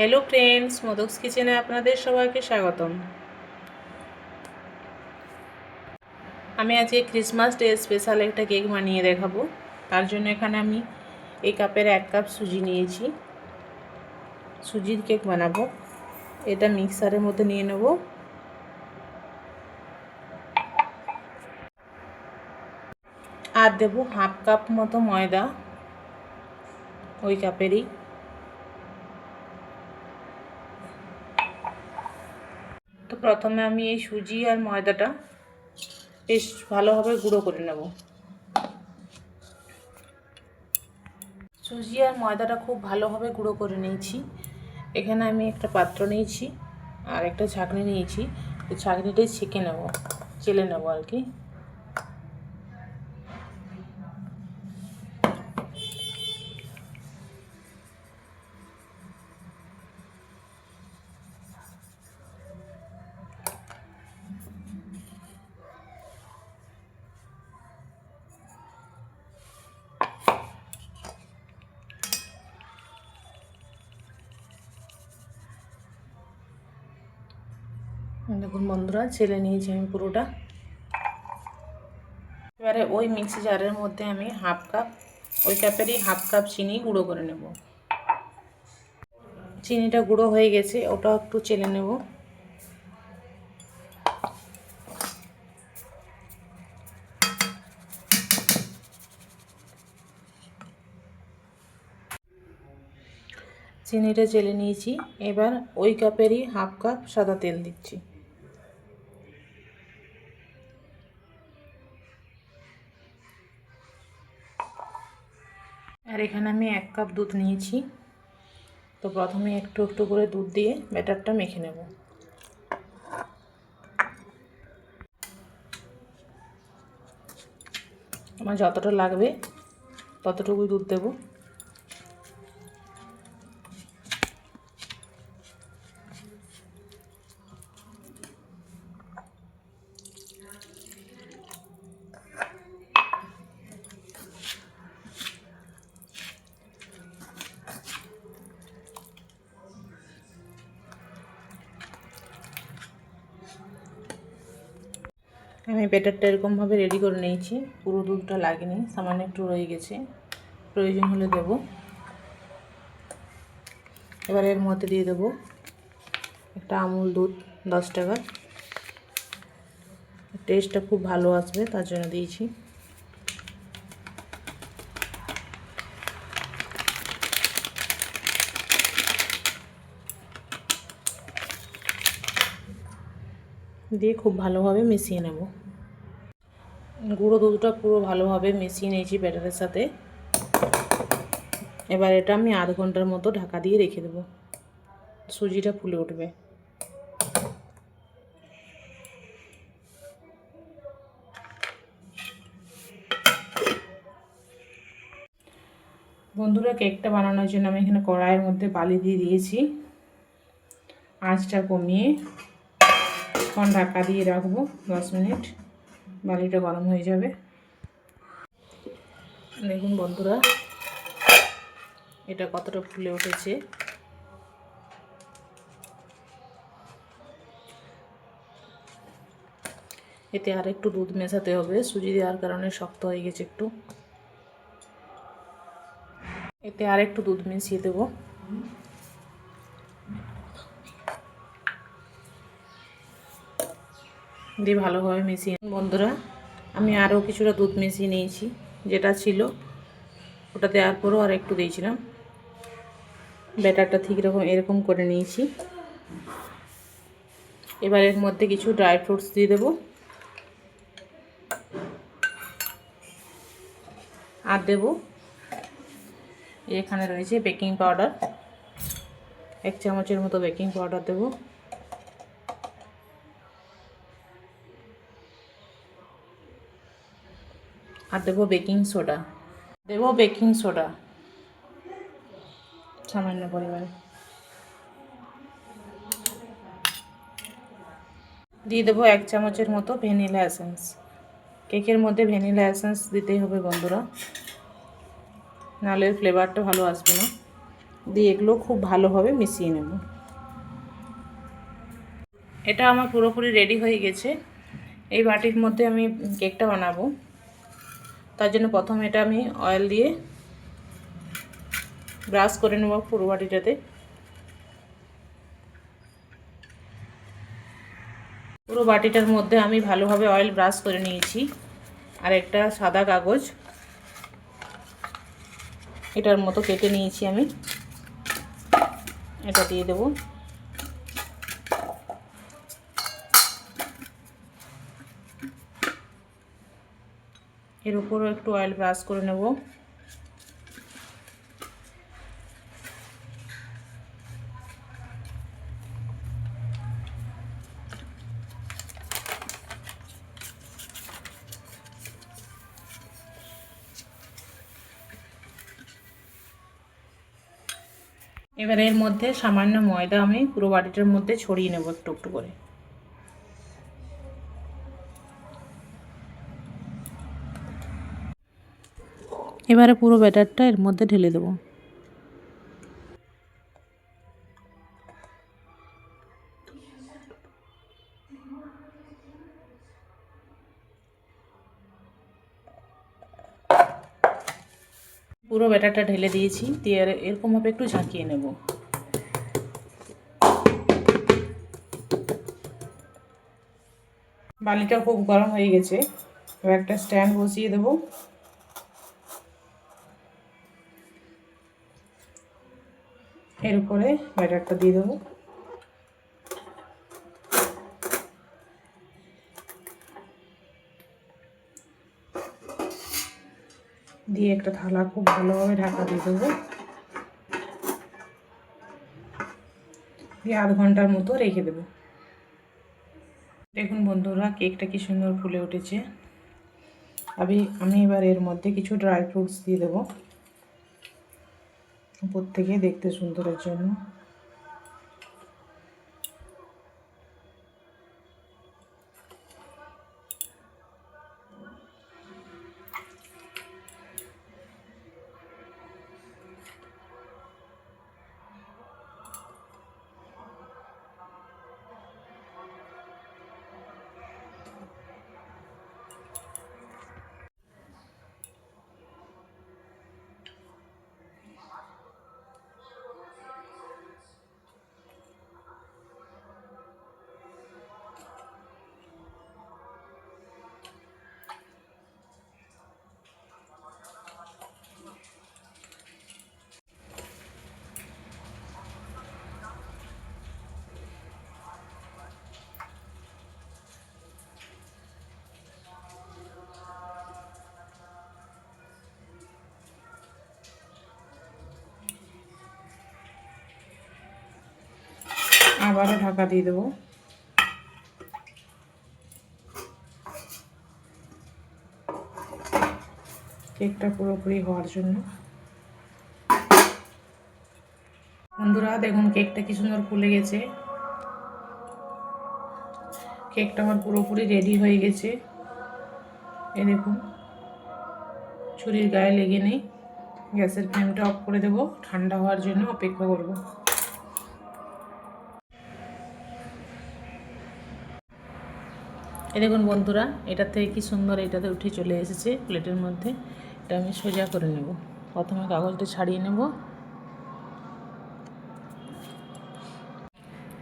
Hello friends মোদকস কিচেনে আপনাদের সবাইকে স্বাগতম। আমি আজকে ক্রিসমাস ডে স্পেশাল একটা কেক বানিয়ে দেখাবো। তার জন্য এখানে আমি এই কাপের এক কাপ সুজি নিয়েছি। সুজির কেক বানাবো। এটা মিক্সারের মধ্যে নিয়ে নেব। আর দেবো হাফ কাপ মতো ময়দা। ওই কাপেরই তো প্রথমে আমি এই সুজি আর ময়দাটা বেশ ভালোভাবে গুঁড়ো করে নেব। সুজি আর ময়দাটা খুব ভালোভাবে গুঁড়ো করে নিয়েছি। এখানে আমি একটা পাত্র নিয়েছি আর একটা ছাঁকনি নিয়েছি। তো ছাঁকনিটাই ছেঁকে নেব, চেলে নেব আর কি। দেখুন বন্ধুরা, ছেলে নিয়েছি আমি পুরোটা। এবারে ওই মিক্সি জারের মধ্যে আমি হাফ কাপ, ওই কাপেরই হাফ কাপ চিনি গুঁড়ো করে নেব। চিনিটা গুঁড়ো হয়ে গেছে, ওটাও একটু চেলে নেব। চিনিটা চেলে নিয়েছি, এবার ওই কাপেরই হাফ কাপ সাদা তেল দিচ্ছি। আর এখানে আমি এক কাপ দুধ নিয়েছি। তো প্রথমে একটু একটু করে দুধ দিয়ে ব্যাটারটা মেখে নেব। আমার যতটা লাগবে ততটুকুই দুধ দেবো। আমি ব্যাটারটা এরকমভাবে রেডি করে নিয়েছি। পুরো দুধটা লাগেনি, সামান্য একটু রয়ে গেছে। প্রয়োজন হলে দেব। এবার এর মধ্যে দিয়ে দেবো একটা আমুল দুধ, দশ টাকার টেস্টটা খুব ভালো আসবে, তার জন্য দিয়েছি। দিয়ে খুব ভালোভাবে মিশিয়ে নেব। গুঁড়ো দুধটা পুরো ভালোভাবে মিশিয়ে নিয়েছি ব্যাটারের সাথে। এবার এটা আমি আধ ঘণ্টার মতো ঢাকা দিয়ে রেখে দেবো। সুজিটা ফুলে উঠবে। বন্ধুরা কেকটা বানানোর জন্য আমি এখানে কড়াইয়ের মধ্যে বালি দিয়ে দিয়েছি। আঁচটা কমিয়ে এখন ঢাকা দিয়ে রাখব দশ মিনিট। বালিটা গরম হয়ে যাবে। দেখুন বন্ধুরা, এটা কতটা ফুলে উঠেছে। এতে আর একটু দুধ মেশাতে হবে। সুজি দেওয়ার কারণে শক্ত হয়ে গেছে একটু। এতে আর একটু দুধ মিশিয়ে দেবো। দিয়ে ভালোভাবে মিশিয়ে বন্ধুরা। আমি আরও কিছুটা দুধ মিশিয়ে নিয়েছি, যেটা ছিল। ওটা দেওয়ার পরও আর একটু দিয়েছিলাম। ব্যাটারটা ঠিক রকম এরকম করে নিয়েছি। এবার এর মধ্যে কিছু ড্রাই ফ্রুটস দিয়ে দেবো। আর দেব, এখানে রয়েছে বেকিং পাউডার। এক চামচের মতো বেকিং পাউডার দেবো। আর দেবো বেকিং সোডা। দেবো বেকিং সোডা। সামান্য পরিমাণে। দিয়ে দেবো এক চামচের মতো ভ্যানিলা এসেন্স। কেকের মধ্যে ভ্যানিলা এসেন্স দিতেই হবে বন্ধুরা। নাহলে ফ্লেভারটা ভালো আসবে না। দিয়ে এগুলো খুব ভালোভাবে মিশিয়ে নেব। এটা আমার পুরোপুরি রেডি হয়ে গেছে। এই বাটির মধ্যে আমি কেকটা বানাবো। তার জন্য প্রথম এটা আমি অয়েল দিয়ে ব্রাশ করে নেব পুরো বাটিটাতে পুরো বাটিটার মধ্যে আমি ভালোভাবে অয়েল ব্রাশ করে নিয়েছি। আর একটা সাদা কাগজ। এটার মতো কেটে নিয়েছি আমি। এটা দিয়ে দেবো। এর উপরও একটু অয়েল ব্রাশ করে নেব। এবার এর মধ্যে সামান্য ময়দা আমি পুরো বাটিটার মধ্যে ছড়িয়ে নেব একটু একটু করে। এবারে পুরো ব্যাটারটা এর মধ্যে ঢেলে দেবো। পুরো ব্যাটারটা ঢেলে দিয়েছি, দিয়ে এরকমভাবে একটু ঝাঁকিয়ে নেব। বালিটা খুব গরম হয়ে গেছে। এবার একটা স্ট্যান্ড বসিয়ে দেবো। এর উপরে ব্যাটারটা দিয়ে দেবো। দিয়ে একটা থালা খুব ভালোভাবে ঢাকা দিয়ে দেবো। দিয়ে আধ ঘণ্টার মতো রেখে দেবো। দেখুন বন্ধুরা, কেকটা কি সুন্দর ফুলে উঠেছে। আমি আমি এবার এর মধ্যে কিছু ড্রাই ফ্রুটস দিয়ে দেবো। উপর থেকে দেখতে সুন্দরের জন্য। আবারও ঢাকা দিয়ে দেবো। কেকটা পুরোপুরি হওয়ার জন্য। বন্ধুরা, দেখুন, কেকটা কি সুন্দর ফুলে গেছে। কেকটা আমার পুরোপুরি রেডি হয়ে গেছে। এ দেখুন, ছুরির গায়ে লেগে নেই। গ্যাসের ফ্লেমটা অফ করে দেবো। ঠান্ডা হওয়ার জন্য অপেক্ষা করব। এই দেখুন বন্ধুরা এটার থেকে কি সুন্দর এটাতে উঠে চলে এসেছে প্লেটের মধ্যে। এটা আমি সোজা করে নেব। প্রথমে কাগজটা ছাড়িয়ে নেব।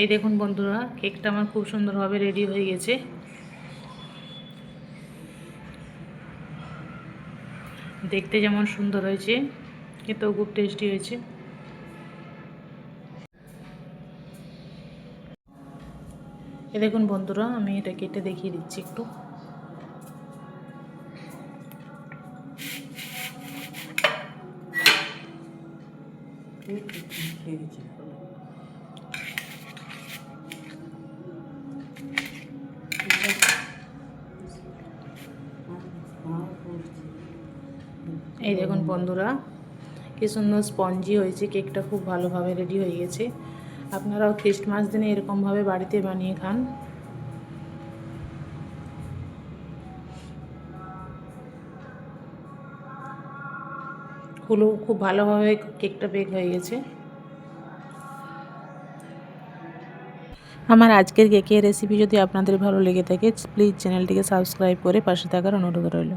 এই দেখুন বন্ধুরা, কেকটা আমার খুব সুন্দরভাবে রেডি হয়ে গেছে। দেখতে যেমন সুন্দর হয়েছে, খেতেও খুব টেস্টি হয়েছে। এ দেখুন বন্ধুরা, আমি এটা কেটে দেখিয়ে দিচ্ছি একটু। এই দেখুন বন্ধুরা, কি সুন্দর স্পঞ্জি হয়েছে, কেকটা খুব ভালোভাবে রেডি হয়ে গেছে। আপনারাও খ্রিস্টমাস দিনে এরকমভাবে বাড়িতে বানিয়ে খান। হলো খুব ভালোভাবে কেকটা বেক হয়ে গেছে। আমার আজকের কেকের রেসিপি যদি আপনাদের ভালো লেগে থাকে প্লিজ চ্যানেলটিকে সাবস্ক্রাইব করে পাশে থাকার অনুরোধ রইল।